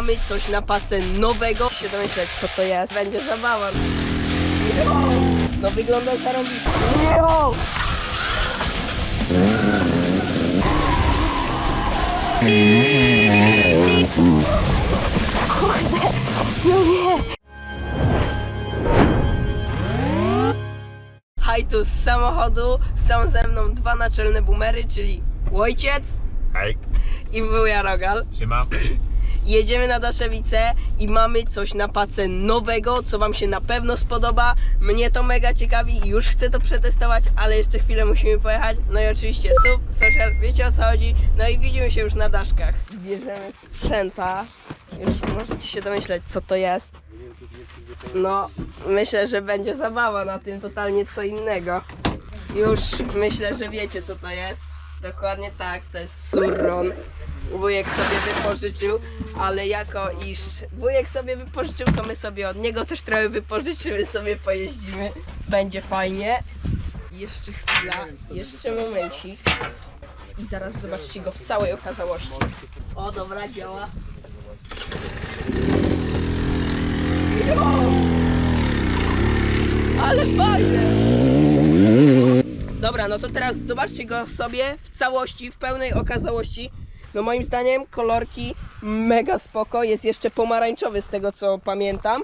mamy coś na pace nowego. Się domyśleć, co to jest. Będzie zabawa. No wygląda zarobiście. Jo! Hajtu z samochodu, są ze mną dwa naczelne boomery, czyli Łojciec Hej, i wuja Rogal. siema. Jedziemy na Daszewice i mamy coś na pace nowego, co wam się na pewno spodoba. Mnie to mega ciekawi i już chcę to przetestować, ale jeszcze chwilę musimy pojechać. No i oczywiście sub, social, wiecie o co chodzi. No i widzimy się już na daszkach. Bierzemy sprzęta. Już możecie się domyśleć, co to jest. No, myślę, że będzie zabawa na tym totalnie co innego. Już myślę, że wiecie co to jest. Dokładnie tak, to jest surron. Wujek sobie wypożyczył, ale jako iż wujek sobie wypożyczył, to my sobie od niego też trochę wypożyczymy, sobie pojeździmy. Będzie fajnie. Jeszcze chwila, jeszcze momencik. I zaraz zobaczcie go w całej okazałości. O, dobra, działa. Ale fajne! Dobra, no to teraz zobaczcie go sobie w całości, w pełnej okazałości. No moim zdaniem kolorki mega spoko, jest jeszcze pomarańczowy z tego co pamiętam.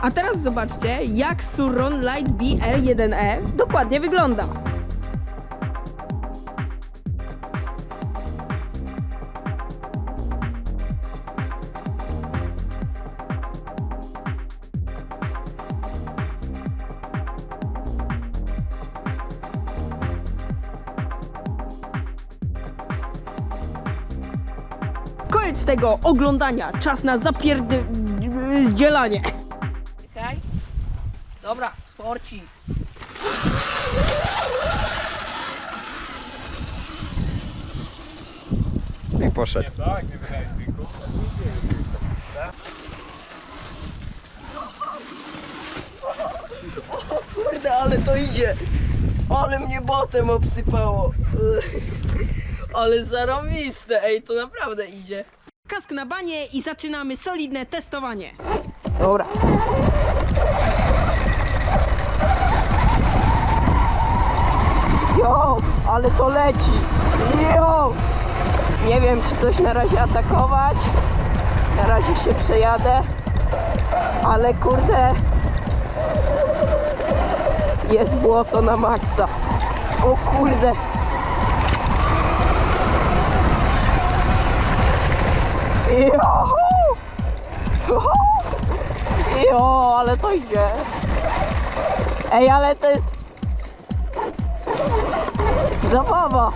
A teraz zobaczcie jak Surron Light BL1E dokładnie wygląda. Koniec tego oglądania, czas na zapierdzielanie. Czekaj. Dobra, sporci. I poszedł. Tak, dźwięku. Kurde, ale to idzie. Ale mnie botem obsypało. Ale zarobiste, ej, to naprawdę idzie. Kask na banie i zaczynamy solidne testowanie. Dobra. Jo, ale to leci. Jo. Nie wiem, czy coś na razie atakować. Na razie się przejadę. Ale kurde, jest błoto na maksa. O kurde. Jo! Jo, ale to idzie. Ej, ale to jest... Zabawa.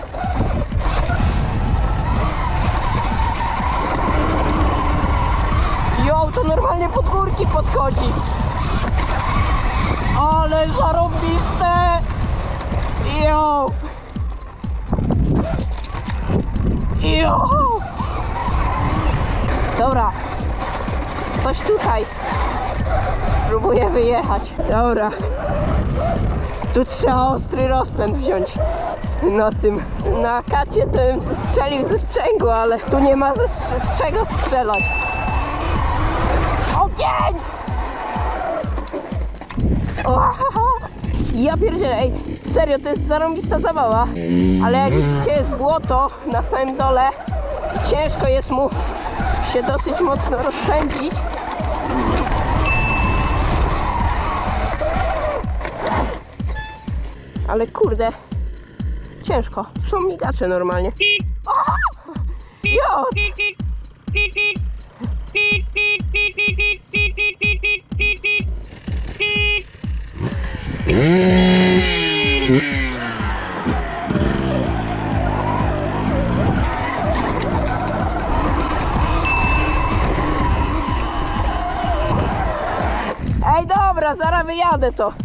Jo, to normalnie pod górki podchodzi. Ale zarobiste! Jo! Jo! Dobra. Coś tutaj. Próbuję wyjechać. Dobra. Tu trzeba ostry rozpęd wziąć. Na tym. Na kacie to bym strzelił ze sprzęgła, ale tu nie ma ze, z czego strzelać. Ogień! O, Ja pierdzielę, ej, serio, to jest zarąbista zabawa, ale jak widzicie jest błoto na samym dole ciężko jest mu się dosyć mocno rozpędzić. Ale kurde, ciężko, są migacze normalnie. O! Jo! Ej, wyjadę to.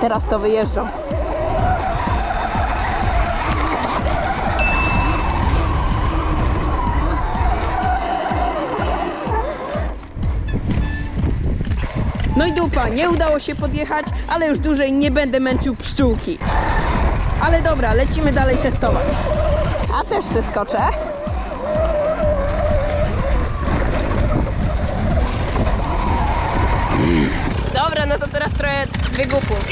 Teraz to wyjeżdżam. No i dupa, nie udało się podjechać, ale już dłużej nie będę męczył pszczółki. Ale dobra, lecimy dalej testować. Też se skoczę. Dobra, no to teraz trochę wygupów.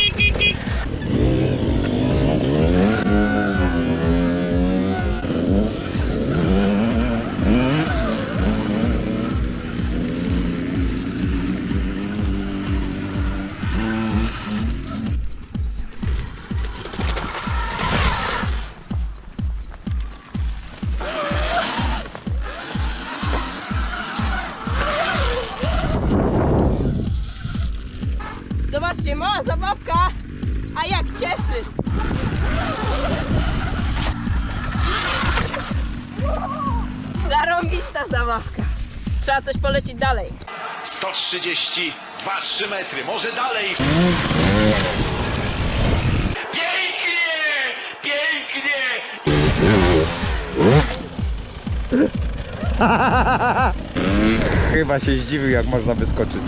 Zarąbista zabawka. Trzeba coś polecić dalej. 132 3 metry, może dalej. Pięknie! Pięknie! Chyba się zdziwił jak można wyskoczyć.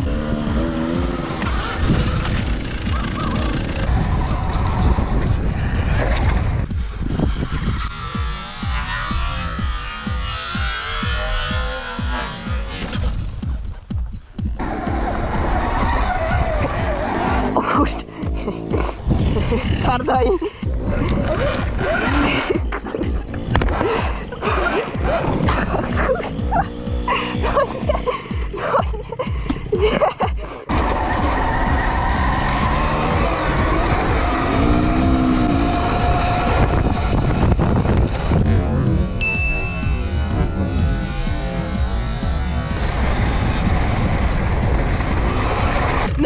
Pardon. No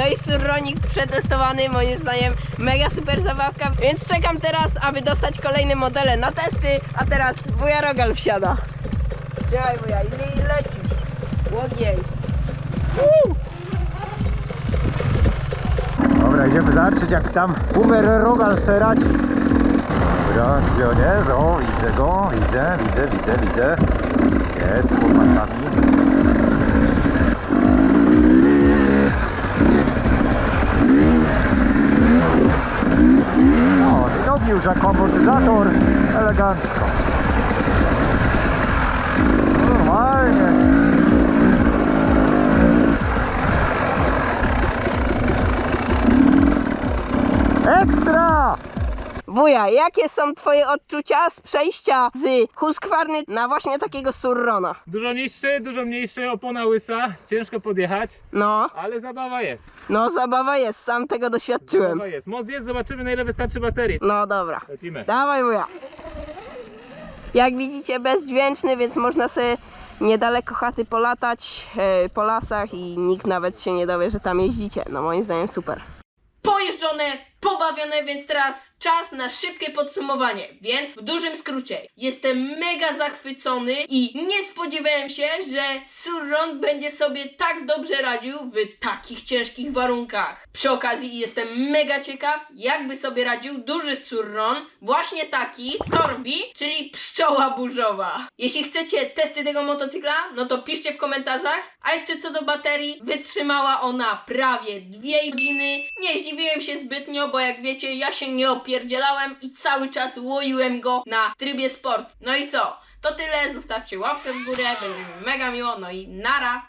i surronik przetestowany, moim zdaniem mega super zabawka, więc czekam teraz, aby dostać kolejne modele na testy, a teraz wuja Rogal wsiada. Trzymaj wuja i lecisz. Łogiej. Dobra, idziemy zobaczyć jak tam Uber Rogal se radzi. Dobra, gdzie on jest? O, widzę go, widzę, widzę, widzę, widzę. Jest z chłopakami. Jak amortyzator, elegancko. Normalnie. Ekstra! Wuja, jakie są twoje odczucia z przejścia z Husqvarny na właśnie takiego surrona? Dużo niższy, dużo mniejszy, opona łysa, ciężko podjechać, No, ale zabawa jest. no zabawa jest, sam tego doświadczyłem. Zabawa jest. Moc jest, zobaczymy na ile wystarczy baterii. No dobra. Lecimy. Dawaj wuja. Jak widzicie bezdźwięczny, więc można sobie niedaleko chaty polatać e, po lasach i nikt nawet się nie dowie, że tam jeździcie. No moim zdaniem super. Pojeżdżone, pobawione, więc teraz czas na szybkie podsumowanie. Więc w dużym skrócie, jestem mega zachwycony i nie spodziewałem się, że Surron będzie sobie tak dobrze radził w takich ciężkich warunkach. Przy okazji jestem mega ciekaw, jakby sobie radził duży Surron, właśnie taki Torbi, czyli pszczoła burzowa. Jeśli chcecie testy tego motocykla, no to piszcie w komentarzach. A jeszcze co do baterii, wytrzymała ona prawie dwie godziny. Nie zdziwiłem się zbytnio, bo jak wiecie, ja się nie opierdzielałem i cały czas łoiłem go na trybie sport. No i co? To tyle, zostawcie łapkę w górę, będzie mi mega miło, no i nara!